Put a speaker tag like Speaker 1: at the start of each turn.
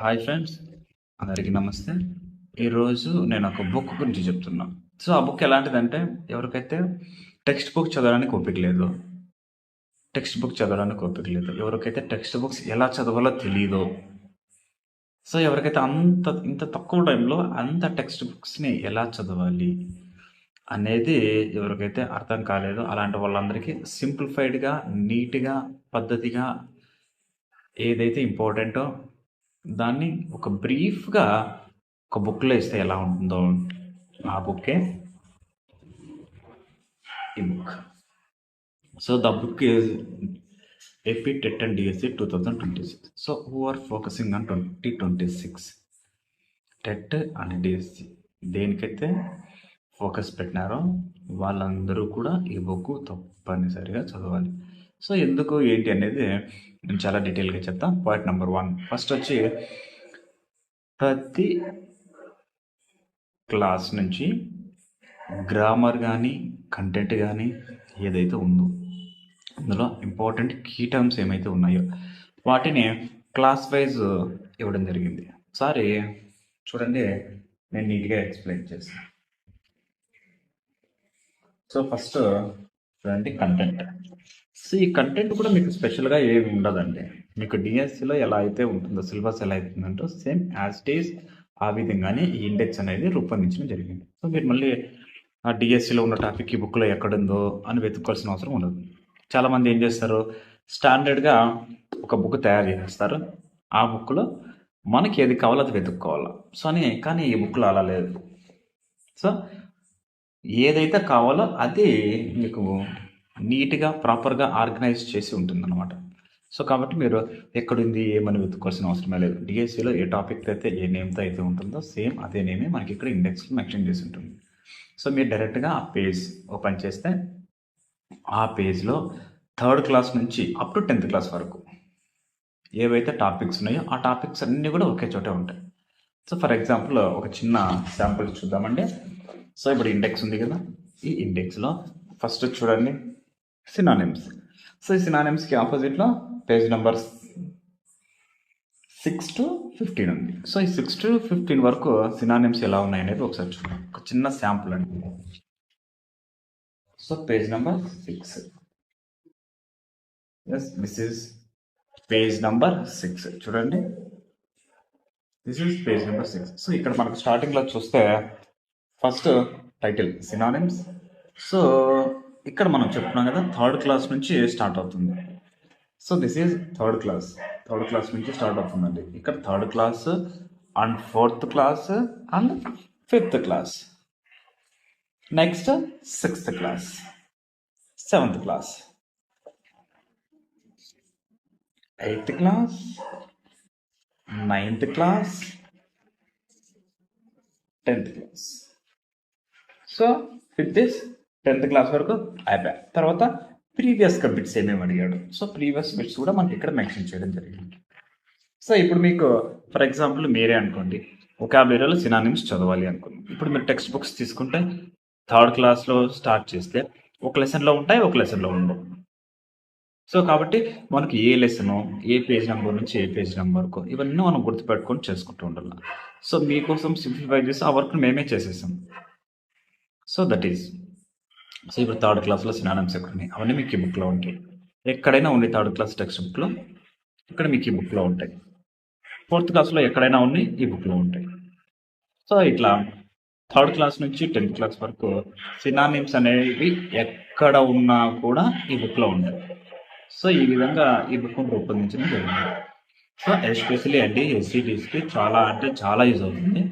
Speaker 1: Hi friends అందరికీ నమస్తే. ఈరోజు నేను ఒక బుక్ గురించి చెప్తున్నా. సో ఆ బుక్ ఎలాంటిదంటే ఎవరికైతే టెక్స్ట్ బుక్ చదవడానికి ఓపిక లేదు టెక్స్ట్ బుక్ చదవడానికి ఓపిక లేదు ఎవరికైతే టెక్స్ట్ బుక్స్ ఎలా చదవాలో తెలియదో సో ఎవరికైతే అంత ఇంత తక్కువ టైంలో అంత టెక్స్ట్ బుక్స్ని ఎలా చదవాలి అనేది ఎవరికైతే అర్థం కాలేదో అలాంటి వాళ్ళందరికీ సింప్లిఫైడ్గా నీట్గా పద్ధతిగా ఏదైతే ఇంపార్టెంటో దాన్ని ఒక బ్రీఫ్గా ఒక బుక్లో ఇస్తే ఎలా ఉంటుందో ఆ బుక్కే ఈ book. So the book is AP TET and DSC two thousand twenty six so who are focusing on twenty twenty six TET and DSC. దేనికైతే focus పెట్టినారో వాళ్ళందరూ కూడా ఈ బుక్ తప్పనిసరిగా చదవాలి. సో ఎందుకు ఏంటి అనేది నేను చాలా డీటెయిల్గా చెప్తాను పాయింట్ నెంబర్ వన్ ఫస్ట్ వచ్చి ప్రతి క్లాస్ నుంచి గ్రామర్ కానీ కంటెంట్ కానీ ఏదైతే ఉందో అందులో ఇంపార్టెంట్ కీ టర్మ్స్ ఏమైతే ఉన్నాయో వాటిని క్లాస్ వైజ్ ఇవ్వడం జరిగింది. ఒకసారి చూడండి నేను నీట్గా ఎక్స్ప్లెయిన్ చేస్తాను సో ఫస్ట్ చూడండి కంటెంట్. సో ఈ కంటెంట్ కూడా మీకు స్పెషల్గా ఏమి ఉండదండి. మీకు డిఎస్సిలో ఎలా అయితే ఉంటుందో సిలబస్ ఎలా అవుతుందంటో సేమ్ యాజ్ డేస్ ఆ విధంగానే ఈ ఇండెక్స్ అనేది రూపొందించడం జరిగింది. సో మీరు మళ్ళీ ఆ డిఎస్సిలో ఉన్న టాపిక్ ఈ బుక్లో ఎక్కడుందో అని వెతుక్కోవాల్సిన అవసరం ఉండదు. చాలామంది ఏం చేస్తారు? స్టాండర్డ్గా ఒక బుక్ తయారు చేస్తారు. ఆ బుక్లో మనకి ఏది కావాలో అది వెతుక్కోవాలి. సో అని కానీ ఈ బుక్లో అలా లేదు. సో ఏదైతే కావాలో అది మీకు నీట్గా ప్రాపర్గా ఆర్గనైజ్ చేసి ఉంటుందన్నమాట. సో కాబట్టి మీరు ఎక్కడుంది ఏమని వెతుక్కోవాల్సిన అవసరమే లేదు. డిఎస్సిలో ఏ టాపిక్ అయితే ఏ నేమ్తో అయితే ఉంటుందో సేమ్ అదే నేమే మనకి ఇక్కడ ఇండెక్స్లో మెన్షన్ చేసి ఉంటుంది. సో మీరు డైరెక్ట్గా ఆ పేజ్ ఓపెన్ చేస్తే ఆ పేజ్లో థర్డ్ క్లాస్ నుంచి అప్ టు టెన్త్ క్లాస్ వరకు ఏవైతే టాపిక్స్ ఉన్నాయో ఆ టాపిక్స్ అన్నీ కూడా ఒకే చోటే ఉంటాయి. సో ఫర్ ఎగ్జాంపుల్ ఒక చిన్న శాంపుల్ చూద్దామండి. సో ఇప్పుడు ఇండెక్స్ ఉంది కదా. ఈ ఇండెక్స్లో ఫస్ట్ చూడండి. సినానిమ్స్ సో ఈ సినానిమ్స్కి ఆపోజిట్లో page number six to fifteen ఉంది. సో ఈ సిక్స్ టు ఫిఫ్టీన్ వరకు సినానిమ్స్ ఎలా ఉన్నాయి అనేది ఒకసారి చూద్దాం. ఒక చిన్న శాంపుల్ అండి. So page number six yes this is page number six చూడండి. This is page number six so ఇక్కడ మనకు స్టార్టింగ్లో చూస్తే ఫస్ట్ టైటిల్ సినానిమ్స్ సో ఇక్కడ మనం చెప్తున్నాం కదా థర్డ్ క్లాస్ నుంచి స్టార్ట్ అవుతుంది. So this is third class third class నుంచి స్టార్ట్ అవుతుందండి. ఇక్కడ third class and fourth class and fifth class next sixth class seventh class eighth class ninth class tenth class so with this tenth class వరకు అయిపోయా. తర్వాత ప్రీవియస్గా bits ఏమేమి అడిగాడు? So previous bits కూడా మనకి ఇక్కడ మెన్షన్ చేయడం జరిగింది. సో ఇప్పుడు మీకు ఫర్ ఎగ్జాంపుల్ మీరే అనుకోండి. ఒకాబులరీలో సినానిమ్స్ చదవాలి అనుకోండి ఇప్పుడు మీరు టెక్స్ట్ బుక్స్ తీసుకుంటే థర్డ్ క్లాస్లో స్టార్ట్ చేస్తే ఒక లెసన్లో ఉంటాయి ఒక లెసన్లో ఉండవు. సో కాబట్టి మనకి ఏ లెసను ఏ పేజ్ నెంబర్ నుంచి ఏ పేజ్ నెంబర్కు ఇవన్నీ మనం గుర్తుపెట్టుకొని చేసుకుంటూ ఉండాలి. సో మీకోసం సింప్లిఫై చేసి ఆ వర్క్ మేమే చేసేసాం. సో దట్ ఈస్ సో ఇప్పుడు థర్డ్ క్లాస్లో సినానమ్స్ ఎక్కడ ఉన్నాయి అవన్నీ మీకు ఈ బుక్లో ఉంటాయి. ఎక్కడైనా ఉంది థర్డ్ క్లాస్ టెక్స్ట్ బుక్లో ఇక్కడ మీకు ఈ బుక్లో ఉంటాయి. ఫోర్త్ క్లాస్లో ఎక్కడైనా ఉన్నాయి ఈ బుక్లో ఉంటాయి. సో ఇట్లా థర్డ్ క్లాస్ నుంచి టెన్త్ క్లాస్ వరకు సినానిమ్స్ అనేవి ఎక్కడ ఉన్నా కూడా ఈ బుక్లో ఉంటాయి. సో ఈ విధంగా ఈ బుక్ను రూపొందించడం జరిగింది. సో ఎస్పెషలీ అండి ఎస్సీటీస్కి చాలా అంటే చాలా యూజ్ అవుతుంది.